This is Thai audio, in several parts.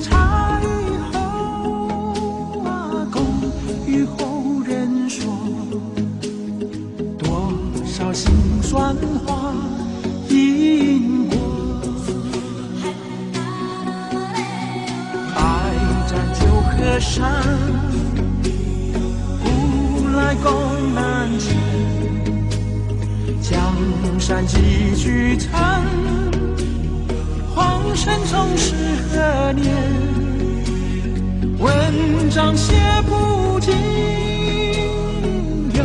茶余后啊，共与后人说，多少辛酸话，因果。百战九河山，古来功难成，江山几聚成。黄尘中是何年？文章写不尽，悠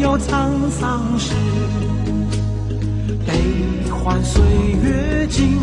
悠沧桑事。悲欢岁月尽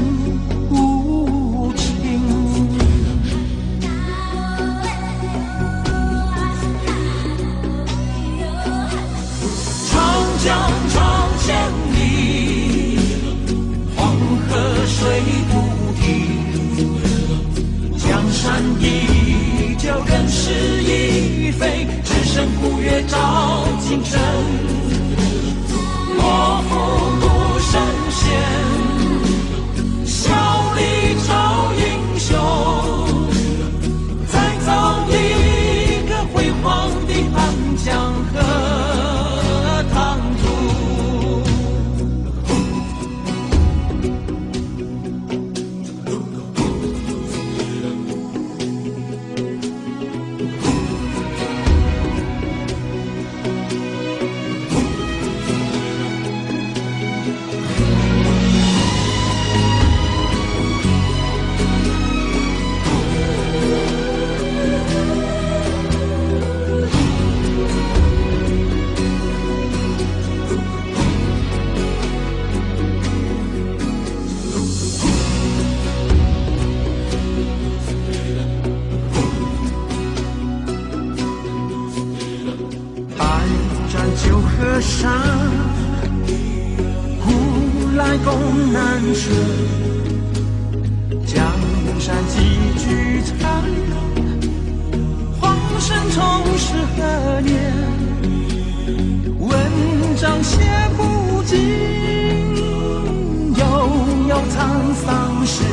沧桑事，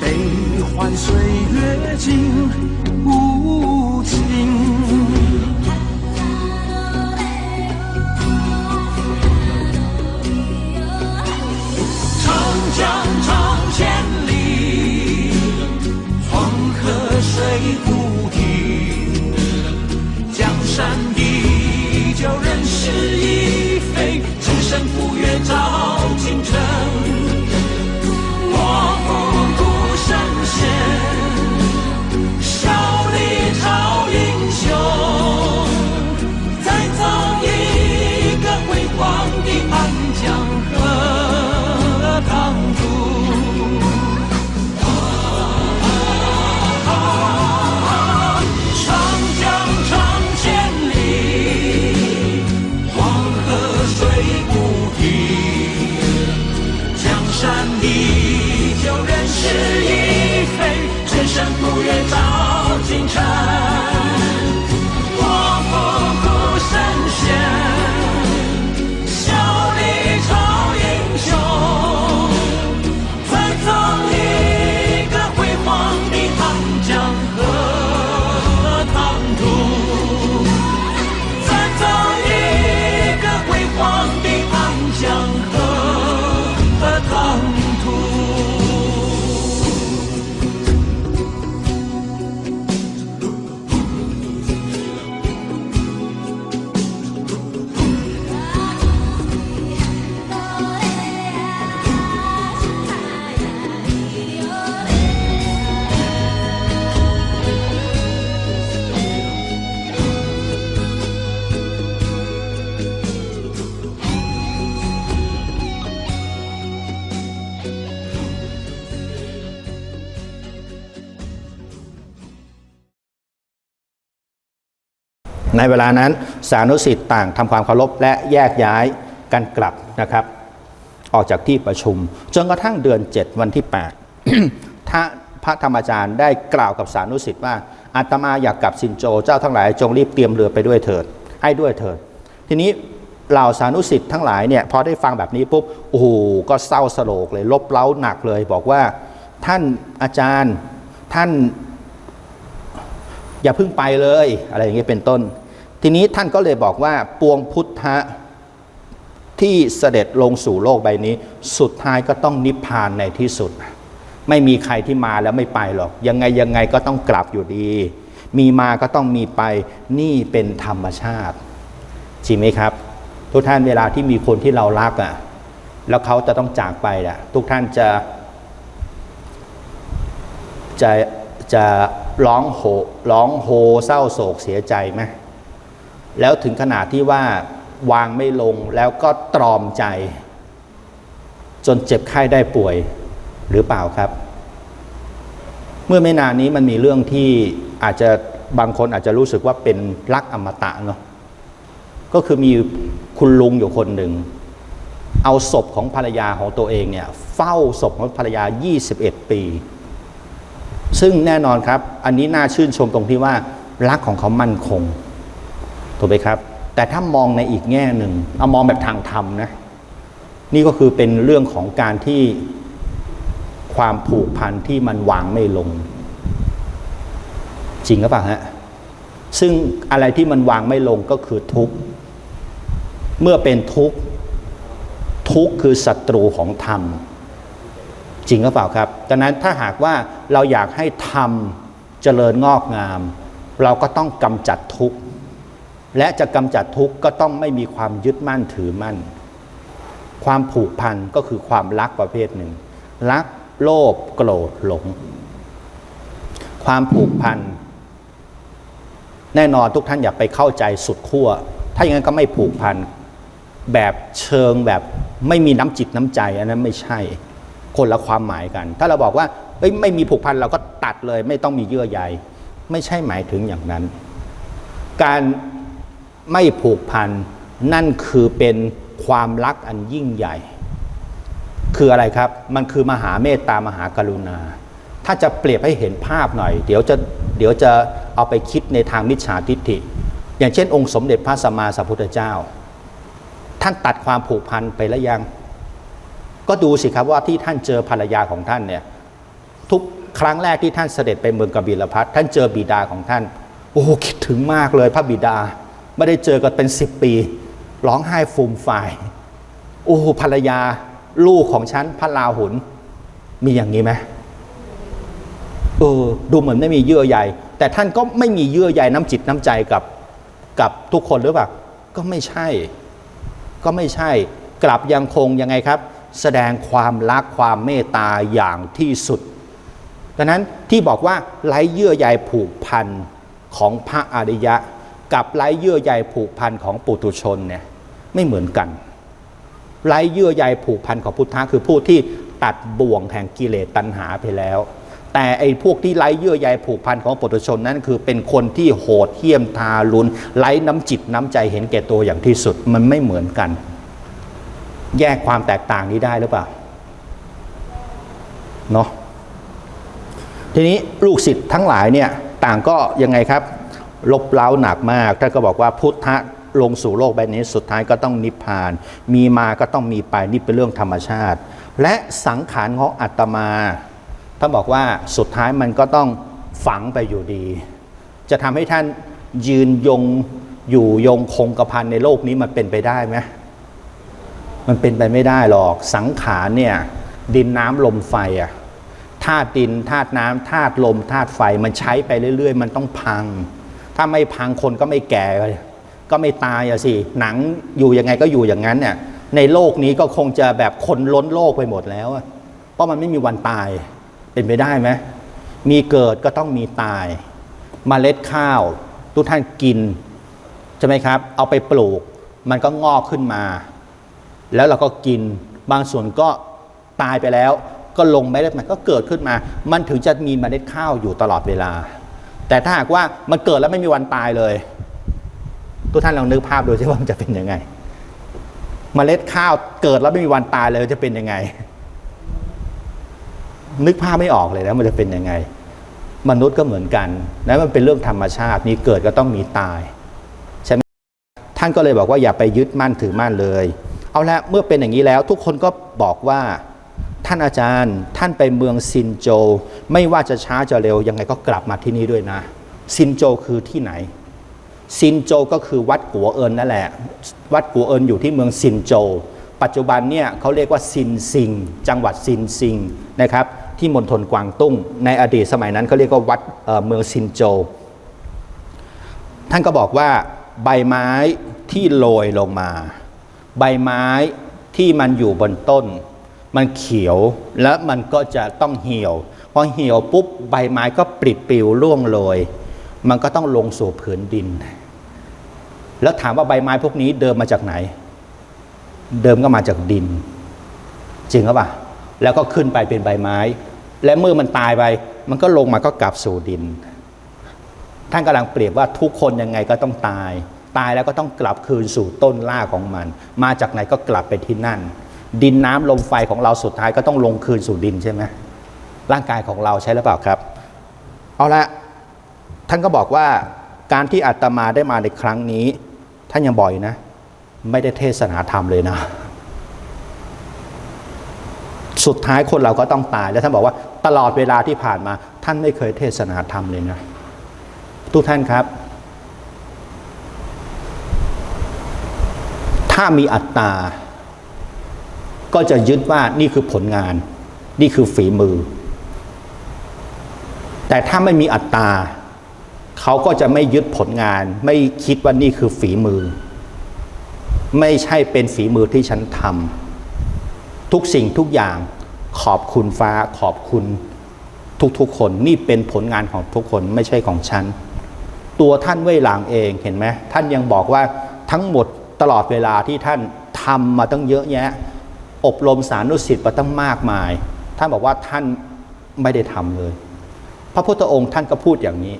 悲欢岁月尽。 ในเวลานั้นสานุสิทธิ์ต่างทำความเคารพและแยกย้ายกันกลับนะครับ ออกจากที่ประชุม จนกระทั่งเดือน 7 วันที่8ท่าพระธรรมอาจารย์ได้กล่าวกับสานุสิทธิ์ว่าอาตมาอยากกลับสินโจเจ้าทั้งหลายจงรีบเตรียมเรือไปด้วยเถิดให้ด้วยเถิด ทีนี้เหล่าสานุสิทธิ์ทั้งหลายเนี่ยพอได้ฟังแบบนี้ปุ๊บโอ้โหก็เศร้าสโลกเลยลบเล้าหนักเลย บอกว่าท่านอาจารย์ท่านอย่าเพิ่งไปเลย อะไรอย่างเงี้ยเป็นต้น ทีนี้ท่านก็เลยบอกว่าปวงพุทธะที่เสด็จลงสู่โลกใบนี้ สุดท้ายก็ต้องนิพพานในที่สุด ไม่มีใครที่มาแล้วไม่ไปหรอก ยังไงยังไงก็ต้องกลับอยู่ดี มีมาก็ต้องมีไปนี่เป็นธรรมชาติจริงไหมครับ ทุกท่านเวลาที่มีคนที่เรารักอะแล้วเขาจะต้องจากไปอะทุกท่านจะจะจะร้องโหร้องโฮเศร้าโศกเสียใจไหม แล้วถึงขนาดที่ว่าวางไม่ลงแล้วก็ตรอมใจ จนเจ็บไข้ได้ป่วยหรือเปล่าครับ เมื่อไม่นานนี้มันมีเรื่องที่อาจจะบางคนอาจจะรู้สึกว่าเป็นรักอมตะเนาะก็คือมีคุณลุงอยู่คนหนึ่ง เอาศพของภรรยาของตัวเองเนี่ยเฝ้าศพของภรรยา 21 ปี ซึ่งแน่นอนครับ อันนี้น่าชื่นชมตรงที่ว่ารักของเขามั่นคง ถูกไหมครับ แต่ถ้ามองในอีกแง่หนึ่งเอามองแบบทางธรรมนะนี่ก็คือเป็นเรื่องของการที่ความผูกพันที่มันวางไม่ลง จริงหรือเปล่าฮะซึ่งอะไรที่มันวางไม่ลงก็คือทุกข์เมื่อเป็นทุกข์ทุกข์คือศัตรูของธรรม จริงหรือเปล่าครับดังนั้นถ้าหากว่าเราอยากให้ธรรมเจริญงอกงาม เราก็ต้องกำจัดทุกข์ และจะกำจัดทุกข์ก็ต้องไม่มีความยึดมั่นถือมั่น ความผูกพันก็คือความรักประเภทหนึ่ง รักโลภโกรธหลง ความผูกพัน แน่นอนทุกท่านอย่าไปเข้าใจสุดขั้ว ถ้าอย่างนั้นก็ไม่ผูกพัน แบบเชิงแบบไม่มีน้ำจิตน้ำใจ อันนั้นไม่ใช่ คนละความหมายกัน ถ้าเราบอกว่าไม่มีผูกพันเราก็ตัดเลย ไม่ต้องมีเยื่อใย ไม่ใช่หมายถึงอย่างนั้น การ ไม่ผูกพัน นั่นคือเป็นความรักอันยิ่งใหญ่ คืออะไรครับ มันคือมหาเมตตามหากรุณา ถ้าจะเปรียบให้เห็นภาพหน่อย เดี๋ยวจะเดี๋ยวจะเอาไปคิดในทางมิจฉาทิฏฐิ อย่างเช่น องค์สมเด็จพระสัมมาสัมพุทธเจ้า ท่านตัดความผูกพันไปแล้วยัง ก็ดูสิครับว่าที่ท่านเจอภรรยาของท่านเนี่ยทุกครั้งแรกที่ท่านเสด็จไปเมืองกบิลพัทท่านเจอบิดาของท่าน โอ้คิดถึงมากเลยพระบิดา ไม่ได้เจอกันเป็นสิบปีร้องไห้ฟูมฝ่ายโอ้ภรรยาลูกของฉันพระลาหุนมีอย่างนี้ไหมเออดูเหมือนไม่มีเยื่อใยแต่ท่านก็ไม่มีเยื่อใยน้ำจิตน้ำใจกับกับทุกคนหรือเปล่าก็ไม่ใช่ ก็ไม่ใช่ กลับยังคงยังไงครับ แสดงความรักความเมตตาอย่างที่สุดดังนั้นที่บอกว่าไร้เยื่อใยผูกพันของพระอริยะ กับไร้เยื่อใยผูกพันของปุถุชนเนี่ยไม่เหมือนกัน ไร้เยื่อใยผูกพันของพุทธะคือผู้ที่ตัดบ่วงแห่งกิเลสตัณหาไปแล้ว แต่ไอ้พวกที่ไร้เยื่อใยผูกพันของปุถุชนนั้น คือเป็นคนที่โหดเหี้ยมทารุณไร้น้ำจิตน้ำใจเห็นแก่ตัวอย่างที่สุดมันไม่เหมือนกัน แยกความแตกต่างนี้ได้หรือเปล่าเนาะทีนี้ลูกศิษย์ทั้งหลายเนี่ยต่างก็ยังไงครับ ลบเล้าหนักมาก ท่านก็บอกว่าพุทธะลงสู่โลกใบนี้สุดท้ายก็ต้องนิพพาน มีมาก็ต้องมีไปนี่เป็นเรื่องธรรมชาติ และสังขารของอัตมาท่านบอกว่าสุดท้ายมันก็ต้องฝังไปอยู่ดี จะทำให้ท่านยืนยงอยู่ยงคงกระพันในโลกนี้มันเป็นไปได้ไหมมันเป็นไปไม่ได้หรอกสังขารเนี่ยดินน้ำลมไฟอะธาตุดินธาตุน้ำธาตุลมธาตุไฟมันใช้ไปเรื่อย ๆ มันต้องพัง ถ้าไม่พังคนก็ไม่แก่เลยก็ไม่ตายอะสิหนังอยู่ยังไงก็อยู่อย่างนั้นเนี่ยในโลกนี้ก็คงจะแบบคนล้นโลกไปหมดแล้วเพราะมันไม่มีวันตายเป็นไปได้ไหมมีเกิดก็ต้องมีตายมเมล็ดข้าว ทุกท่านกินใช่ไหมครับ เอาไปปลูก มันก็งอกขึ้นมา แล้วเราก็กินบางส่วนก็ตายไปแล้ว ก็ลงไม่ได้มันก็เกิดขึ้นมา มันถึงจะมีเมล็ดข้าวอยู่ตลอดเวลา แต่ถ้าหากว่ามันเกิดแล้วไม่มีวันตายเลย ทุกท่านลองนึกภาพดูสิว่ามันจะเป็นยังไงเมล็ดข้าวเกิดแล้วไม่มีวันตายเลยจะเป็นยังไง นึกภาพไม่ออกเลยนะมันจะเป็นยังไง มนุษย์ก็เหมือนกันนะมันเป็นเรื่องธรรมชาติมีเกิดก็ต้องมีตายใช่ไหมท่านก็เลยบอกว่าอย่าไปยึดมั่นถือมั่นเลย เอาละเมื่อเป็นอย่างนี้แล้ว ทุกคนก็บอกว่า ท่านอาจารย์ท่านไปเมืองซินโจ ไม่ว่าจะช้าจะเร็วยังไงก็กลับมาที่นี่ด้วยนะ ซินโจคือที่ไหน ซินโจก็คือวัดกัวเอินนั่นแหละ วัดกัวเอินอยู่ที่เมืองซินโจ ปัจจุบันเนี่ยเขาเรียกว่าซินซิง จังหวัดซินซิงนะครับที่มณฑลกวางตุ้ง ในอดีตสมัยนั้นเขาเรียกว่าวัดเเมืองซินโจ ท่านก็บอกว่าใบไม้ที่โรยลงมา ใบไม้ที่มันอยู่บนต้น มันเขียวแล้วมันก็จะต้องเหี่ยวพอเหี่ยวปุ๊บใบไม้ก็ปลิดปลิวร่วงโรยมันก็ต้องลงสู่ผืนดิน แล้วถามว่าใบไม้พวกนี้เดิมมาจากไหน เดิมก็มาจากดิน จริงหรือเปล่าแล้วก็ขึ้นไปเป็นใบไม้ และเมื่อมันตายไป มันก็ลงมาก็กลับสู่ดิน ท่านกำลังเปรียบว่าทุกคนยังไงก็ต้องตาย ตายแล้วก็ต้องกลับคืนสู่ต้นล่ากของมัน มาจากไหนก็กลับไปที่นั่น ดินน้ำลมไฟของเราสุดท้ายก็ต้องลงคืนสู่ดินใช่ไหมร่างกายของเราใช่หรือเปล่าครับ เอาละท่านก็บอกว่าการที่อาตมาได้มาในครั้งนี้ ท่านยังบ่อยนะ ไม่ได้เทศนาธรรมเลยนะ สุดท้ายคนเราก็ต้องตายแล้วท่านบอกว่าตลอดเวลาที่ผ่านมา ท่านไม่เคยเทศนาธรรมเลยนะ ทุกท่านครับ ถ้ามีอัตตา ก็จะยึดว่านี่คือผลงาน นี่คือฝีมือ แต่ถ้าไม่มีอัตตาเขาก็จะไม่ยึดผลงาน ไม่คิดว่านี่คือฝีมือ ไม่ใช่เป็นฝีมือที่ฉันทำทุกสิ่งทุกอย่างขอบคุณฟ้าขอบคุณทุกๆคนนี่เป็นผลงานของทุกคนไม่ใช่ของฉัน ตัวท่านเว่ยหลางเองเห็นไหมท่านยังบอกว่าทั้งหมดตลอดเวลาที่ท่านทำมาตั้งเยอะแยะ อบรมสานุสิทธิ์มาตั้งมากมาย ท่านบอกว่าท่านไม่ได้ทำเลย พระพุทธองค์ท่านก็พูดอย่างนี้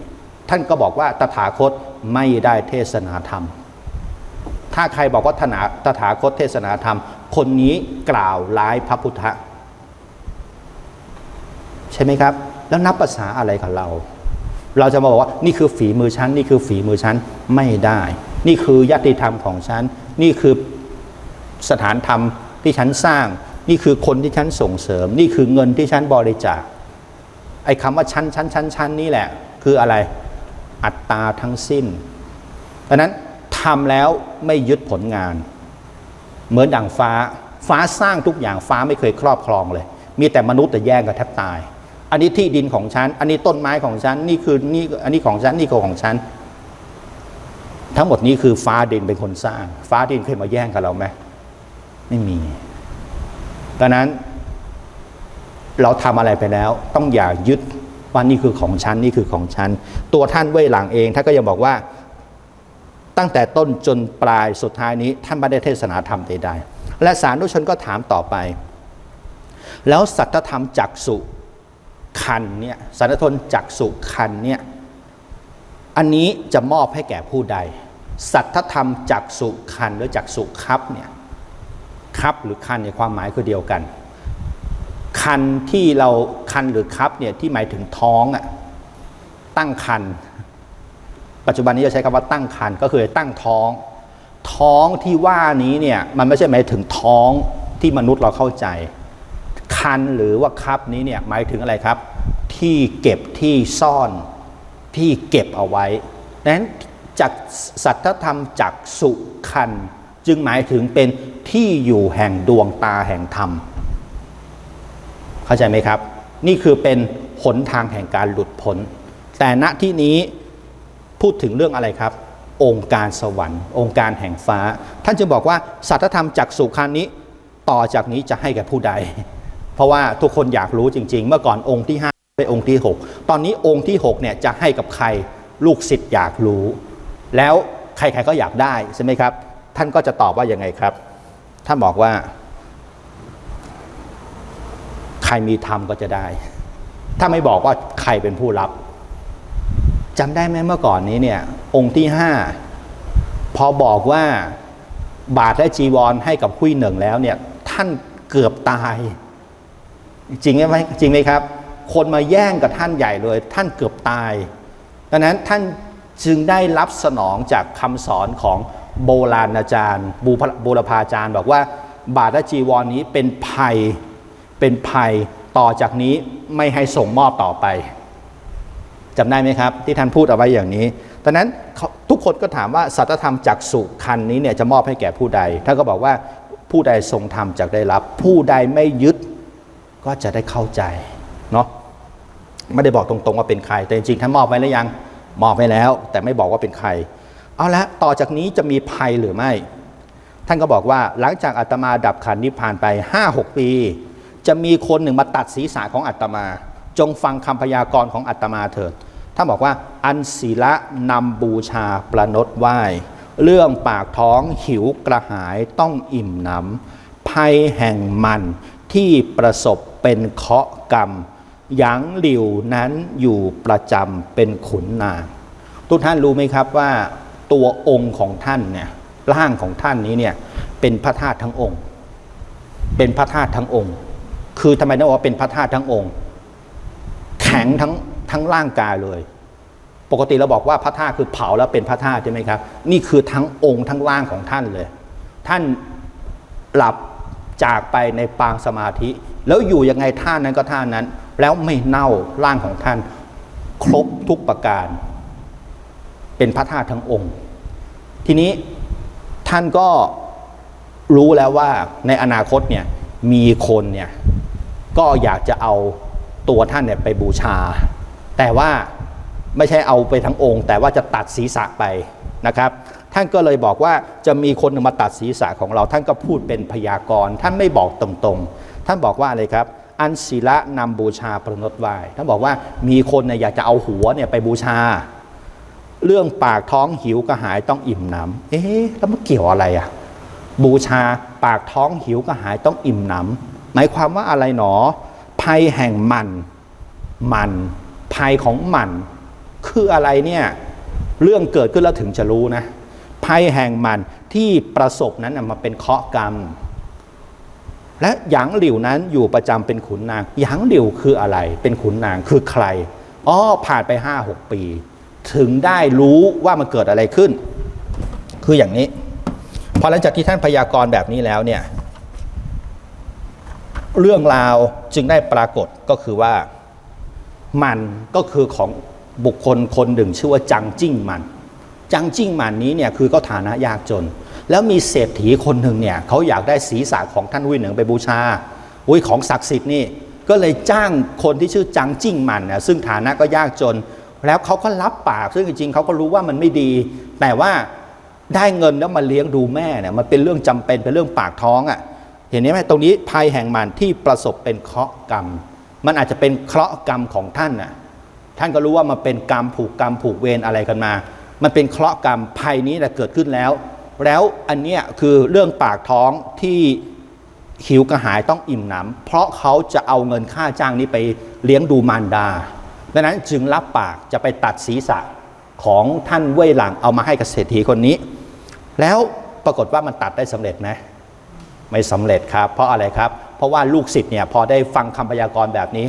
ท่านก็บอกว่าตถาคตไม่ได้เทศนาธรรม ถ้าใครบอกว่าถนาตถาคตเทศนาธรรม คนนี้กล่าวร้ายพระพุทธใช่ไหมครับ แล้วนับภาษาอะไรกับเรา เราจะมาบอกว่านี่คือฝีมือฉันนี่คือฝีมือฉันไม่ได้ นี่คือยติธรรมของฉันนี่คือสถานธรรม ที่ฉันสร้าง นี่คือคนที่ฉันส่งเสริม นี่คือเงินที่ฉันบริจาคไอ้คำว่าชั้นชั้นชั้นชั้นนี่แหละ คืออะไรอัตตาทั้งสิ้นดังนั้นทำแล้วไม่ยึดผลงาน เหมือนดั่งฟ้าฟ้าสร้างทุกอย่างฟ้าไม่เคยครอบครองเลย มีแต่มนุษย์แต่แย่งกันแทบตาย อันนี้ที่ดินของฉัน อันนี้ต้นไม้ของฉัน นี่คือนี่อันนี้ของฉัน นี่คือของฉัน ทั้งหมดนี้คือฟ้าดินเป็นคนสร้าง ฟ้าดินเคยมาแย่งกับเราไหม ไม่มีดังนั้น เราทำอะไรไปแล้ว ต้องอย่ายึดว่านี่คือของฉันนี่คือของฉัน ตัวท่านเว่ยหลังเองท่านก็ยังบอกว่าตั้งแต่ต้นจนปลายสุดท้ายนี้ ท่านไม่ได้เทศนาธรรมใดๆ และสาธุชนก็ถามต่อไป แล้วสัทธธรรมจักสุคันเนี่ยสัทธทนจักสุคันเนี่ยอันนี้จะมอบให้แก่ผู้ใด สัทธธรรมจักสุคันหรือจักสุครับเนี่ย ครับหรือคันในความหมายคือเดียวกัน คันที่เราคันหรือครับเนี่ยที่หมายถึงท้องอะตั้งคัน ปัจจุบันนี้จะใช้คำว่าตั้งคันก็คือตั้งท้อง ท้องที่ว่านี้เนี่ยมันไม่ใช่หมายถึงท้องที่มนุษย์เราเข้าใจ คันหรือว่าคับนี้เนี่ยหมายถึงอะไรครับ ที่เก็บที่ซ่อนที่เก็บเอาไว้นั้นจากสัทธธรรมจักสุคัน จึงหมายถึงเป็นที่อยู่แห่งดวงตาแห่งธรรม เข้าใจไหมครับ นี่คือเป็นหนทางแห่งการหลุดพ้น แต่ณที่นี้พูดถึงเรื่องอะไรครับ องค์การสวรรค์ องค์การแห่งฟ้า ท่านจึงบอกว่าสัทธธรรมจักสุคันนี้ต่อจากนี้จะให้แก่ผู้ใด เพราะว่าทุกคนอยากรู้จริง ๆ เมื่อก่อนองค์ที่5ไปองค์ที่ 6 ตอนนี้องค์ที่6เนี่ยจะให้กับใครลูกศิษย์อยากรู้ แล้วใครๆก็อยากได้ใช่ไหมครับ ท่านก็จะตอบว่ายังไงครับท่านบอกว่า ใครมีธรรมก็จะได้ ถ้าไม่บอกว่าใครเป็นผู้รับจำได้ไหมเมื่อก่อนนี้เนี่ย องค์ที่ห้าพอบอกว่าบาทและจีวรให้กับหุยหนึ่งแล้วเนี่ย ท่านเกือบตาย จริงไหมจริงไหมครับ คนมาแย่งกับท่านใหญ่เลย ท่านเกือบตายดังนั้นท่านจึงได้รับสนองจากคำสอนของ โบราณอาจารย์บูบูรพาจารย์บอกว่า บาทและจีวรนี้เป็นภัยเป็นภัยต่อจากนี้ไม่ให้ส่งมอบต่อไปจำได้ไหมครับ ที่ท่านพูดเอาไว้อย่างนี้ตอนนั้นทุกคนก็ถามว่าสัตธรรมจากสุคันนี้เนี่ยจะมอบให้แก่ผู้ใดท่านก็บอกว่าผู้ใดทรงธรรมจากได้รับ ผู้ใดไม่ยึดก็จะได้เข้าใจเนาะไม่ได้บอกตรงๆว่าเป็นใคร แต่จริงๆท่านมอบไว้แล้วยังมอบไว้แล้ว แต่ไม่บอกว่าเป็นใคร เอาละต่อจากนี้จะมีภัยหรือไม่ ท่านก็บอกว่าหลังจากอาตมาดับขันธ์นิพพานไป 5-6 ปี จะมีคนหนึ่งมาตัดศีรษะของอาตมา จงฟังคำพยากรณ์ของอาตมาเถิดท่านบอกว่าอันศีละนำบูชาประนดไหว้เรื่องปากท้องหิวกระหายต้องอิ่มหน้ำภัยแห่งมันที่ประสบเป็นเคาะกรรมยางหลิวนั้นอยู่ประจำเป็นขุนนาง ทุกท่านรู้ไหมครับว่า ตัวองค์ของท่านเนี่ยร่างของท่านนี้เนี่ยเป็นพระธาตุทั้งองค์ เป็นพระธาตุทั้งองค์ คือทำไมต้องบอกว่าเป็นพระธาตุทั้งองค์ แข็งทั้งทั้งร่างกายเลย ปกติเราบอกว่าพระธาตุคือเผาแล้วเป็นพระธาตุใช่ไหมครับ นี่คือทั้งองค์ทั้งร่างของท่านเลย ท่านหลับจากไปในปางสมาธิ แล้วอยู่ยังไงท่านั้นก็ท่านั้น แล้วไม่เน่าร่างของท่าน ครบทุกประการ เป็นพระธาตุทั้งองค์ ทีนี้ท่านก็รู้แล้วว่าในอนาคตเนี่ยมีคนเนี่ยก็อยากจะเอาตัวท่านเนี่ยไปบูชา แต่ว่าไม่ใช่เอาไปทั้งองค์ แต่ว่าจะตัดศีรษะไปนะครับ ท่านก็เลยบอกว่าจะมีคนหนึ่งมาตัดศีรษะของเรา ท่านก็พูดเป็นพยากรณ์ท่านไม่บอกตรงๆ ท่านบอกว่าอะไรครับ อันศิละนำบูชาประนดไหวท่านบอกว่ามีคนเนี่ยอยากจะเอาหัวเนี่ยไปบูชา เรื่องปากท้องหิวกระหายต้องอิ่มน้ำเอ๊ะแล้วมันเกี่ยวอะไรอะบูชาปากท้องหิวกระหายต้องอิ่มน้ำหมายความว่าอะไรหนอ ภัยแห่งมันมันภัยของมัน คืออะไรเนี่ยเรื่องเกิดขึ้นแล้วถึงจะรู้นะ ภัยแห่งมันที่ประสบนั้นมาเป็นเคาะกรรม และหยางหลิวนั้นอยู่ประจำเป็นขุนนางหยางหลิวคืออะไร เป็นขุนนางคือใครอ๋อผ่านไปห้าหกปี ถึงได้รู้ว่ามันเกิดอะไรขึ้น คืออย่างนี้พอหลังจากที่ท่านพยากรณ์แบบนี้แล้วเนี่ยเรื่องราวจึงได้ปรากฏก็คือว่ามันก็คือของบุคคลคนหนึ่งชื่อว่าจังจิ้งมัน จังจิ้งมันนี้เนี่ยคือก็ฐานะยากจน แล้วมีเศรษฐีคนหนึ่งเนี่ยเขาอยากได้ศีรษะของท่านวุ้ยเหนิงไปบูชาอุ้ยของศักดิ์สิทธิ์นี่ก็เลยจ้างคนที่ชื่อจังจิ้งมันนี่ยซึ่งฐานะก็ยากจน แล้วเขาก็รับปากซึ่งจริงๆเขาก็รู้ว่ามันไม่ดี แต่ว่าได้เงินแล้วมาเลี้ยงดูแม่เนี่ยมันเป็นเรื่องจำเป็นเป็นเรื่องปากท้องอะ่ะเห็นไหมตรงนี้ภัยแห่งมันที่ประสบเป็นเคราะห์กรรม มันอาจจะเป็นเคราะห์กรรมของท่านน่ะท่านก็รู้ว่ามันเป็นกรรมผูกกรรมผูกเวรอะไรกันมา มันเป็นเคราะห์กรรมภัยนี้แหละเกิดขึ้นแล้ว แล้วอันเนี้ยคือเรื่องปากท้องที่หิวกระหายต้องอิ่มหนำเพราะเขาจะเอาเงินค่าจ้างนี้ไปเลี้ยงดูมารดา ดังนั้นจึงรับปากจะไปตัดศีรษะของท่านเว่ยหลังเอามาให้กับเศรษฐีคนนี้ แล้วปรากฏว่ามันตัดได้สำเร็จไหมไม่สำเร็จครับ เพราะอะไรครับ เพราะว่าลูกศิษย์เนี่ยพอได้ฟังคำพยากรณ์แบบนี้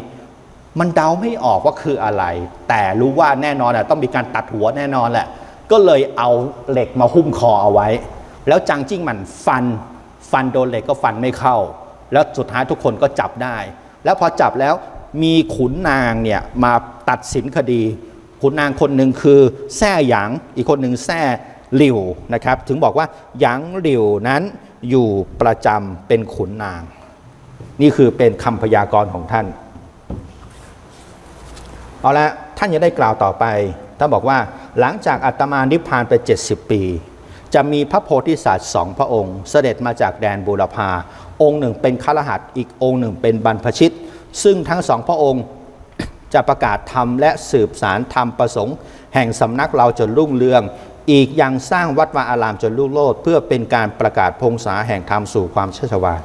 มันเดาไม่ออกว่าคืออะไร แต่รู้ว่าแน่นอนอะต้องมีการตัดหัวแน่นอนแหละ ก็เลยเอาเหล็กมาหุ้มคอเอาไว้ แล้วจังจิ้งมันฟันฟันโดนเหล็กก็ฟันไม่เข้า แล้วสุดท้ายทุกคนก็จับได้ แล้วพอจับแล้วมีขุนนางเนี่ยมา ตัดสินคดีขุนนางคนหนึ่งคือแซ่หยาง อีกคนหนึ่งแซ่หลิวนะครับ ถึงบอกว่าหยางหลิวนั้นอยู่ประจำเป็นขุนนาง นี่คือเป็นคำพยากรณ์ของท่าน เอาละท่านยังได้กล่าวต่อไป ท่านบอกว่าหลังจากอาตมานิพพานไป 70 ปี จะมีพระโพธิสัตว์สองพระองค์ เสด็จมาจากแดนบูรพาองค์หนึ่งเป็นคารหัสอีกองค์หนึ่งเป็นบรรพชิต ซึ่งทั้งสองพระองค์ จะประกาศธรรมและสืบสารธรรมประสงค์ แห่งสำนักเราจนรุ่งเรือง อีกยังสร้างวัดวาอารามจนรุ่งโรจน์เพื่อเป็นการประกาศพงษาแห่งธรรมสู่ความเชื่อชวา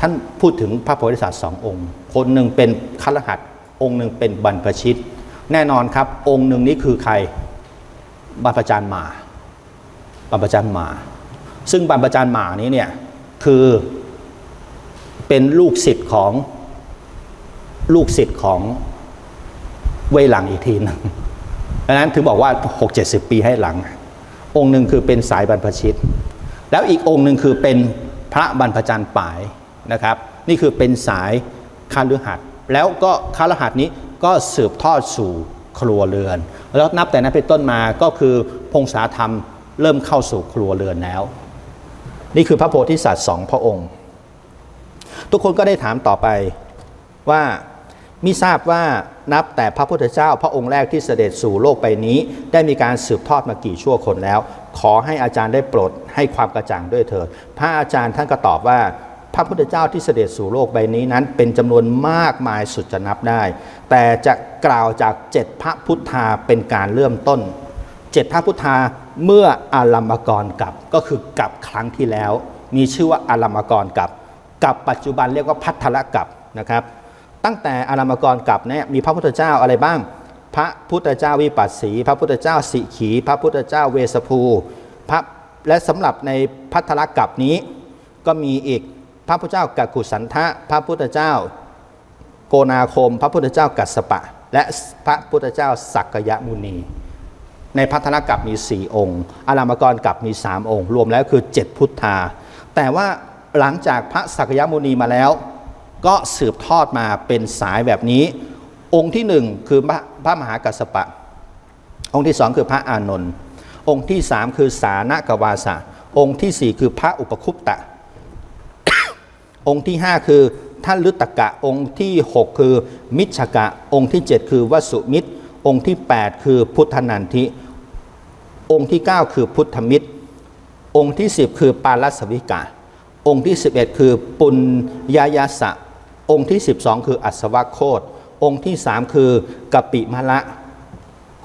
ท่านพูดถึงพระโพธิสัตว์สององค์ คนหนึ่งเป็นคารหัสถ์องค์หนึ่งเป็นบรรพชิต แน่นอนครับ องค์หนึ่งนี้คือใครบรรพจารย์หมาบรรพจารย์หมา ซึ่งบรรพจารย์หมานี้เนี่ยคือเป็นลูกศิษย์ของลูกศิษย์ของ เวหลังอีกทีหนึงดังนั้นถึงบอกว่า 6-70 ปีให้หลัง องค์หนึ่งคือเป็นสายบรรพชิต แล้วอีกองค์หนึ่งคือเป็นพระบรรพจารย์ป่ายนะครับ นี่คือเป็นสายคาลือหัดแล้วก็คาลือหัดนี้ก็สืบทอดสู่ครัวเรือน แล้วนับแต่นั้นเป็นต้นมาก็คือพงศาธรรมเริ่มเข้าสู่ครัวเรือนแล้ว นี่คือพระโพธิสัตว์สองพระองค์ ทุกคนก็ได้ถามต่อไปว่ามิทราบว่า นับแต่พระพุทธเจ้าพระองค์แรกที่เสด็จสู่โลกใบนี้ ได้มีการสืบทอดมากี่ชั่วคนแล้ว ขอให้อาจารย์ได้โปรดให้ความกระจ่างด้วยเถิด พระอาจารย์ท่านก็ตอบว่า พระพุทธเจ้าที่เสด็จสู่โลกใบนี้นั้น เป็นจำนวนมากมายสุดจะนับได้ แต่จะกล่าวจากเจ็ดพระพุทธาเป็นการเริ่มต้นเจ็ดพระพุทธาเมื่ออารัมกรกับก็คือกับครั้งที่แล้ว มีชื่อว่าอารัมกรกับกับปัจจุบันเรียกว่าพัทธละกับนะครับ ตั้งแต่อารัมกรกลับเนี่ยมีพระพุทธเจ้าอะไรบ้าง พระพุทธเจ้าวิปัสสี พระพุทธเจ้าสิขี พระพุทธเจ้าเวสภูพระและสำหรับในพัทธละกลับนี้ ก็มีอีกพระพุทธเจ้ากักุสันทะพระพุทธเจ้าโกนาคม พระพุทธเจ้ากัสสปะ และพระพุทธเจ้าสักกยมุนี ในพัทธกับมี 4 องค์ อารามกรกับมี 3 องค์ รวมแล้วคือ 7 พุทธา แต่ว่าหลังจากพระสักยมุนีมาแล้ว ก็สืบทอดมาเป็นสายแบบนี้ องค์ที่1คือพระพระมหากัสสปะ องค์ที่2คือพระอานนท์องค์ที่3คือสานกวาสะองค์ที่สี่คือพระอุปคุปตะ องค์ที่5คือท่านลึตกะ องค์ที่6คือมิชกะ องค์ที่7คือวสุมิตร องค์ที่8คือพุทธนันทิ องค์ที่9คือพุทธมิตร องค์ที่10คือปาลัสวิกะองค์ที่11คือปุญญายาสะ องค์ที่ 12 คืออัศวโคตองค์ที่ 3 คือกปิมะละ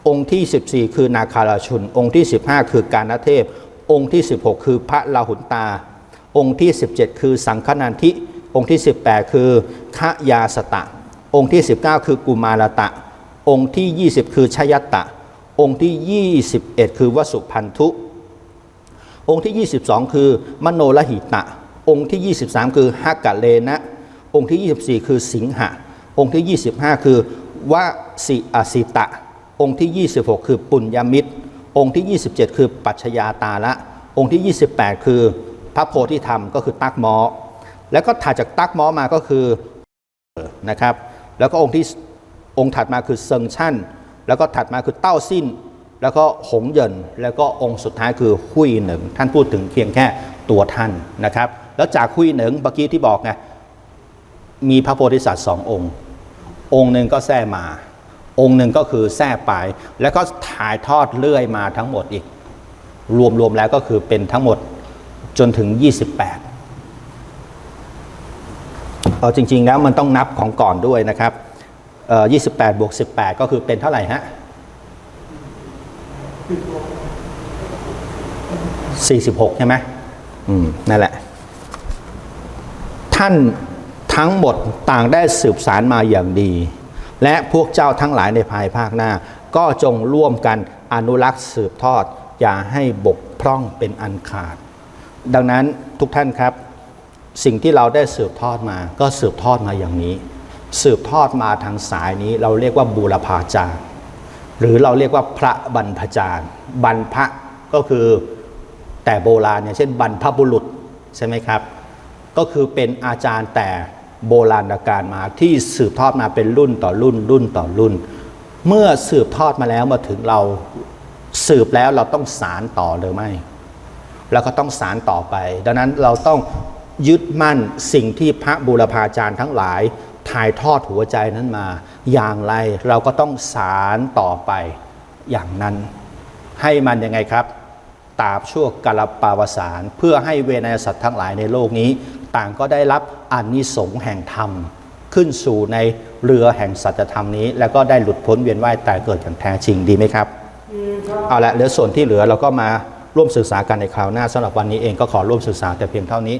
องค์ที่ 14 คือนาคาราชุน องค์ที่ 15 คือการนเทพ องค์ที่ 16 คือพระลาหุนตา องค์ที่ 17 คือสังฆนันทิ องค์ที่ 18 คือขยาสตะ องค์ที่ 19 คือกุมารตะ องค์ที่ 20 คือชยัตตะ องค์ที่ 21 คือวสุพันธุ องค์ที่ 22 คือมโนลหิตะ องค์ที่ 23 คือฮักกะเลนะ องค์ที่ 24 คือสิงหะ องค์ที่ 25 คือวสิอสิตะ องค์ที่ 26 คือปุญญมิตร องค์ที่ 27 คือปัจฉยาตาละ องค์ที่ 28 คือพระโพธิธรรมก็คือตักมอ แล้วก็ถัดจากตักมอมาก็คือนะครับ แล้วก็องค์ที่องค์ถัดมาคือเซิงชั่น แล้วก็ถัดมาคือเต้าสิ้น แล้วก็หงเยิน แล้วก็องค์สุดท้ายคือหุยหนิงท่านพูดถึงเพียงแค่ตัวท่านนะครับ แล้วจากหุยหนิงเมื่อกี้ที่บอกไง มีพระโพธิสัตว์สององค์ องค์หนึ่งก็แท่มา องค์หนึ่งก็คือแท่ปแล้วก็ถ่ายทอดเลื่อยมาทั้งหมดอีก รวมๆแล้วก็คือเป็นทั้งหมดจนถึง 28เอาจริง ๆ แล้วมันต้องนับของก่อนด้วยนะครับเอ่อ28บวก18 ก็คือเป็นเท่าไหร่ฮะ46 ใช่ไหมอืม นั่นแหละ ท่าน ทั้งหมดต่างได้สืบสารมาอย่างดี และพวกเจ้าทั้งหลายในภายภาคหน้า ก็จงร่วมกันอนุรักษ์สืบทอด อย่าให้บกพร่องเป็นอันขาด ดังนั้นทุกท่านครับ สิ่งที่เราได้สืบทอดมา ก็สืบทอดมาอย่างนี้ สืบทอดมาทางสายนี้เราเรียกว่าบูรพาจารย์หรือเราเรียกว่าพระบรรพจารย์บรรพะก็คือแต่โบราณเนี่ยเช่นบรรพบุรุษใช่ไหมครับ ก็คือเป็นอาจารย์แต่ โบราณกาลมาที่สืบทอดมาเป็นรุ่นต่อรุ่นรุ่นต่อรุ่น เมื่อสืบทอดมาแล้วมาถึงเราสืบแล้วเราต้องสารต่อหรือไม่ แล้วก็ต้องสารต่อไป ดังนั้นเราต้องยึดมั่นสิ่งที่พระบูรพาจารย์ทั้งหลายถ่ายทอดหัวใจนั้นมา อย่างไรเราก็ต้องสารต่อไปอย่างนั้น ให้มันยังไงครับตาบชั่วกาลปาวสารเพื่อให้เวนยสัตว์ทั้งหลายในโลกนี้ ต่างก็ได้รับอานิสงส์แห่งธรรม ขึ้นสู่ในเรือแห่งสัจธรรมนี้ แล้วก็ได้หลุดพ้นเวียนว่ายตายเกิดอย่างแท้จริงดีไหมครับ เอาละเหลือส่วนที่เหลือเราก็มาร่วมศึกษากันในคราวหน้าสำหรับวันนี้เองก็ขอร่วมศึกษาแต่เพียงเท่านี้